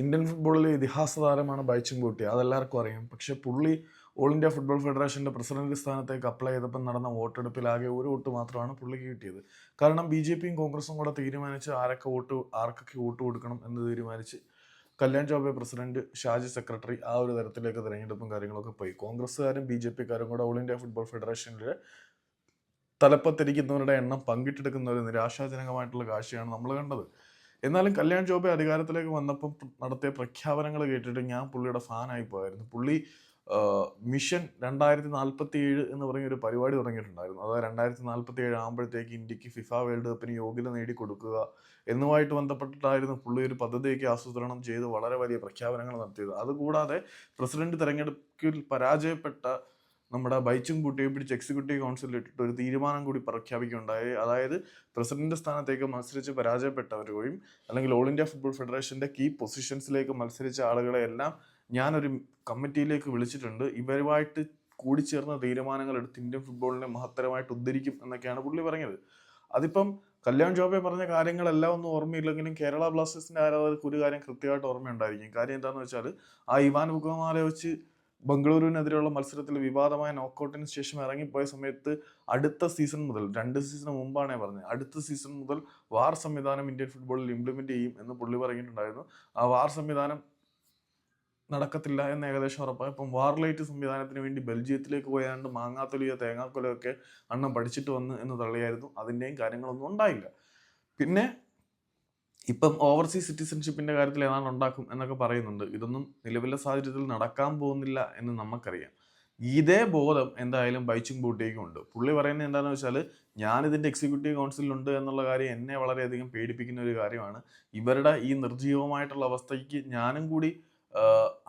Indian ഫുട്ബോളിലെ ഇതിഹാസ താരമാണ് ബൈച്ചും കൂട്ടി. അതെല്ലാവർക്കും അറിയാം. പക്ഷെ പുള്ളി ഓൾ ഇന്ത്യ ഫുട്ബോൾ ഫെഡറേഷന്റെ പ്രസിഡന്റ് സ്ഥാനത്തേക്ക് അപ്ലൈ ചെയ്തപ്പോൾ നടന്ന വോട്ടെടുപ്പിൽ ആകെ ഒരു വോട്ട് മാത്രമാണ് പുള്ളിക്ക് കിട്ടിയത്. കാരണം ബി ജെ പിയും കോൺഗ്രസും കൂടെ തീരുമാനിച്ച് ആരൊക്കെ വോട്ട് ആർക്കൊക്കെ വോട്ട് കൊടുക്കണം എന്ന് തീരുമാനിച്ച് കല്യാൺ ചൗബെ പ്രസിഡന്റ് ഷാജി സെക്രട്ടറി ആ ഒരു തരത്തിലേക്ക് തിരഞ്ഞെടുപ്പും കാര്യങ്ങളൊക്കെ പോയി. കോൺഗ്രസ്സുകാരും ബി ജെ പിക്കാരും കൂടെ ഓൾ ഇന്ത്യ ഫുട്ബോൾ ഫെഡറേഷനിലെ തലപ്പത്തിരിക്കുന്നവരുടെ എണ്ണം പങ്കിട്ടെടുക്കുന്ന ഒരു നിരാശാജനകമായിട്ടുള്ള കാഴ്ചയാണ് നമ്മൾ കണ്ടത്. എന്നാലും കല്യാൺ ജോബെ അധികാരത്തിലേക്ക് വന്നപ്പം നടത്തിയ പ്രഖ്യാപനങ്ങൾ കേട്ടിട്ട് ഞാൻ പുള്ളിയുടെ ഫാനായി പോയായിരുന്നു. പുള്ളി മിഷൻ രണ്ടായിരത്തി നാൽപ്പത്തി ഏഴ് എന്ന് പറഞ്ഞ ഒരു പരിപാടി തുടങ്ങിയിട്ടുണ്ടായിരുന്നു. അതായത് രണ്ടായിരത്തി നാൽപ്പത്തി ഏഴ് ആകുമ്പോഴത്തേക്ക് ഇന്ത്യയ്ക്ക് ഫിഫ വേൾഡ് കപ്പിന് യോഗ്യത നേടിക്കൊടുക്കുക എന്നുമായിട്ട് ബന്ധപ്പെട്ടിട്ടായിരുന്നു പുള്ളി ഒരു പദ്ധതിയൊക്കെ ആസൂത്രണം ചെയ്ത് വളരെ വലിയ പ്രഖ്യാപനങ്ങൾ നടത്തിയത്. അതുകൂടാതെ പ്രസിഡന്റ് തെരഞ്ഞെടുപ്പിൽ പരാജയപ്പെട്ട നമ്മുടെ ബൈച്ചും കുട്ടിയെ പിടിച്ച് എക്സിക്യൂട്ടീവ് കൗൺസിലിൽ ഇട്ടിട്ട് ഒരു തീരുമാനം കൂടി പ്രഖ്യാപിക്കുകയുണ്ടായി. അതായത് പ്രസിഡന്റ് സ്ഥാനത്തേക്ക് മത്സരിച്ച് പരാജയപ്പെട്ടവരെയും അല്ലെങ്കിൽ ഓൾ ഇന്ത്യ ഫുട്ബോൾ ഫെഡറേഷന്റെ കീ പൊസിഷൻസിലേക്ക് മത്സരിച്ച ആളുകളെ എല്ലാം ഞാനൊരു കമ്മിറ്റിയിലേക്ക് വിളിച്ചിട്ടുണ്ട്. ഇവരുമായിട്ട് കൂടിച്ചേർന്ന തീരുമാനങ്ങൾ എടുത്ത് ഇന്ത്യൻ ഫുട്ബോളിനെ മഹത്തരമായിട്ട് ഉദ്ധരിക്കും എന്നൊക്കെയാണ് പുള്ളി പറഞ്ഞത്. അതിപ്പം കല്യാൺ ജോബെ പറഞ്ഞ കാര്യങ്ങളെല്ലാം ഒന്നും ഓർമ്മയില്ലെങ്കിലും കേരള ബ്ലാസ്റ്റേഴ്സിന്റെ ആരാധകർക്ക് ഒരു കാര്യം കൃത്യമായിട്ട് ഓർമ്മയുണ്ടായിരിക്കും. കാര്യം എന്താണെന്ന് വെച്ചാൽ ആ ഇവാൻ ബുക്കമാരെ വെച്ച് ബംഗളൂരുവിനെതിരെയുള്ള മത്സരത്തിൽ വിവാദമായ നോക്കൗട്ടിന് ശേഷം ഇറങ്ങിപ്പോയ സമയത്ത് അടുത്ത സീസൺ മുതൽ രണ്ട് സീസൺ മുമ്പാണ് പറഞ്ഞത് അടുത്ത സീസൺ മുതൽ വാർ സംവിധാനം ഇന്ത്യൻ ഫുട്ബോളിൽ ഇംപ്ലിമെന്റ് ചെയ്യും എന്ന് പുള്ളി പറഞ്ഞിട്ടുണ്ടായിരുന്നു. ആ വാർ സംവിധാനം നടക്കത്തില്ല എന്ന് ഏകദേശം ഉറപ്പായി. ഇപ്പം വാർലൈറ്റ് സംവിധാനത്തിന് വേണ്ടി ബെൽജിയത്തിലേക്ക് പോയാണ്ട് മാങ്ങാത്തൊലിയോ തേങ്ങാക്കൊലയോ ഒക്കെ അണ്ണം പഠിച്ചിട്ട് വന്ന് എന്ന് തള്ളിയായിരുന്നു. അതിന്റെയും കാര്യങ്ങളൊന്നും ഉണ്ടായില്ല. പിന്നെ ഇപ്പം ഓവർസീസ് സിറ്റിസൺഷിപ്പിന്റെ കാര്യത്തിൽ ഏതാണ്ട് ഉണ്ടാക്കും എന്നൊക്കെ പറയുന്നുണ്ട്. ഇതൊന്നും നിലവിലെ സാഹചര്യത്തിൽ നടക്കാൻ പോകുന്നില്ല എന്ന് നമുക്കറിയാം. ഇതേ ബോധം എന്തായാലും ബൈച്ചിങ് ബൂട്ടേക്കും ഉണ്ട്. പുള്ളി പറയുന്നത് എന്താണെന്ന് വെച്ചാൽ ഞാനിതിന്റെ എക്സിക്യൂട്ടീവ് കൗൺസിലുണ്ട് എന്നുള്ള കാര്യം എന്നെ വളരെയധികം പേടിപ്പിക്കുന്ന ഒരു കാര്യമാണ്. ഇവരുടെ ഈ നിർജീവമായിട്ടുള്ള അവസ്ഥയ്ക്ക് ഞാനും കൂടി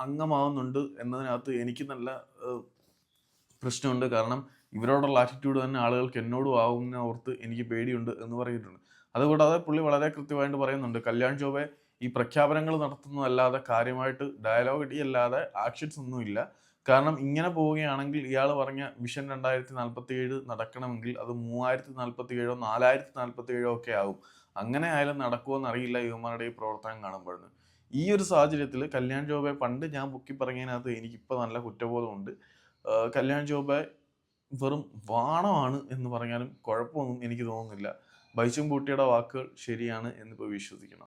അംഗമാവുന്നുണ്ട് എന്നതിനകത്ത് എനിക്ക് നല്ല പ്രശ്നമുണ്ട്. കാരണം ഇവരോടുള്ള ആറ്റിറ്റ്യൂഡ് തന്നെ ആളുകൾക്ക് എന്നോടും ആവുന്ന ഓർത്ത് എനിക്ക് പേടിയുണ്ട് എന്ന് പറഞ്ഞിട്ടുണ്ട് അതുകൂടാതെ പുള്ളി വളരെ കൃത്യമായിട്ട് പറയുന്നുണ്ട് കല്യാൺ ചോബെ ഈ പ്രഖ്യാപനങ്ങൾ നടത്തുന്നതല്ലാതെ കാര്യമായിട്ട് ഡയലോഗ് അല്ലാതെ ആക്ഷൻസ് ഒന്നുമില്ല കാരണം ഇങ്ങനെ പോവുകയാണെങ്കിൽ ഇയാൾ പറഞ്ഞ വിഷൻ രണ്ടായിരത്തി നാൽപ്പത്തി ഏഴ് നടക്കണമെങ്കിൽ അത് മൂവായിരത്തി നാൽപ്പത്തി ഏഴോ നാലായിരത്തി നാൽപ്പത്തി ഏഴോ ഒക്കെ ആവും. അങ്ങനെ ആയാലും നടക്കുമോ എന്നറിയില്ല യുവമാരുടെ ഈ പ്രവർത്തനം കാണുമ്പോഴാണ് ഈ ഒരു സാഹചര്യത്തിൽ കല്യാൺ ജോബെ പണ്ട് ഞാൻ പൊക്കി പറഞ്ഞതിനകത്ത് എനിക്കിപ്പോൾ നല്ല കുറ്റബോധമുണ്ട്. കല്യാൺ ജോബെ വെറും വാണമാണ് എന്ന് പറഞ്ഞാലും കുഴപ്പമൊന്നും എനിക്ക് തോന്നുന്നില്ല. ബൈച്ചും പൂട്ടിയുടെ വാക്കുകൾ ശരിയാണ് എന്നിപ്പോൾ വിശ്വസിക്കണം.